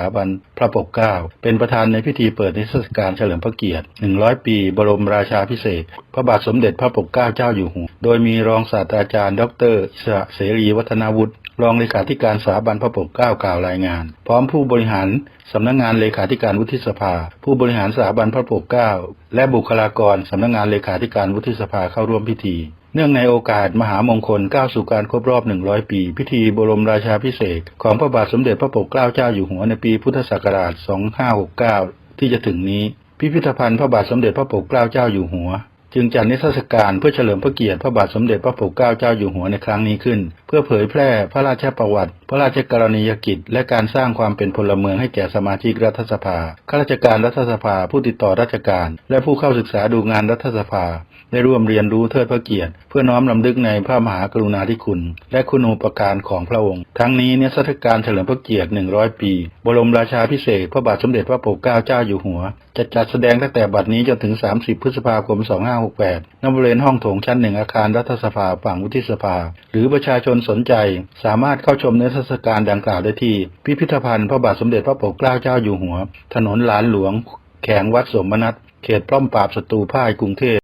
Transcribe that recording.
ถาบันพระปกเกล้าเป็นประธานในพิธีเปิดนิทรรศการเฉลิมพระเกียรติ 100 ปี บรมราชาพิเศษ พระบาทสมเด็จพระปกเกล้าเจ้าอยู่หัว โดยมีรองศาสตราจารย์ ดรอิสระเสรีวัฒนาวุฒิรองเลขาธิการสถาบันพระปกเกล้ากล่าวรายงาน พร้อมผู้บริหารสำนักงานเลขาธิการวุฒิสภา ผู้บริหารสถาบันพระปกเกล้าและบุคลากรสำนักงานเลขาธิการวุฒิสภาเข้าร่วมพิธี เนื่องในโอกาสมหามงคลก้าวสู่การครบรอบ 100 ปี พิธีบรมราชาพิเศษของพระบาทสมเด็จพระปกเกล้าเจ้าอยู่หัวในปีพุทธศักราช 2569 ที่จะถึงนี้ พิพิธภัณฑ์พระบาทสมเด็จพระปกเกล้าเจ้าอยู่หัว จึงจัดนิทรรศการเพื่อเฉลิมพระเกียรติพระบาทสมเด็จพระปกเกล้าเจ้าอยู่หัวในครั้งนี้ขึ้น เพื่อเผยแพร่พระราชประวัติ พระราชกรณียกิจ และการสร้างความเป็นพลเมืองให้แก่สมาชิกรัฐสภาข้าราชการรัฐสภา ผู้ติดต่อราชการ และผู้เข้าศึกษาดูงานรัฐสภา ได้ร่วมเรียนรู้เทิดพระเกียรติ เพื่อน้อมรำลึกในพระมหากรุณาธิคุณ และคุณูปการของพระองค์ ทั้งนี้นิทรรศการเฉลิมพระเกียรติ 100 ปี บรมราชาพิเศษพระบาทสมเด็จพระปกเกล้าเจ้าอยู่หัวจะจัดแสดงตั้งแต่บัดนี้จนถึง 30 พฤษภาคม2568ณบริเวณห้องโถงชั้นหนึ่งอาคารรัฐสภาฝั่งวุฒิสภา หรือประชาชนสนใจ สามารถเข้าชมนิทรรศการดังกล่าวได้ที่ พิพิธภัณฑ์พระบาทสมเด็จพระปกเกล้าเจ้าอยู่หัว ถนนหลานหลวง แขวงวัดสมนัตเขตป้อมปราบศัตรูพ่ายกรุงเทพ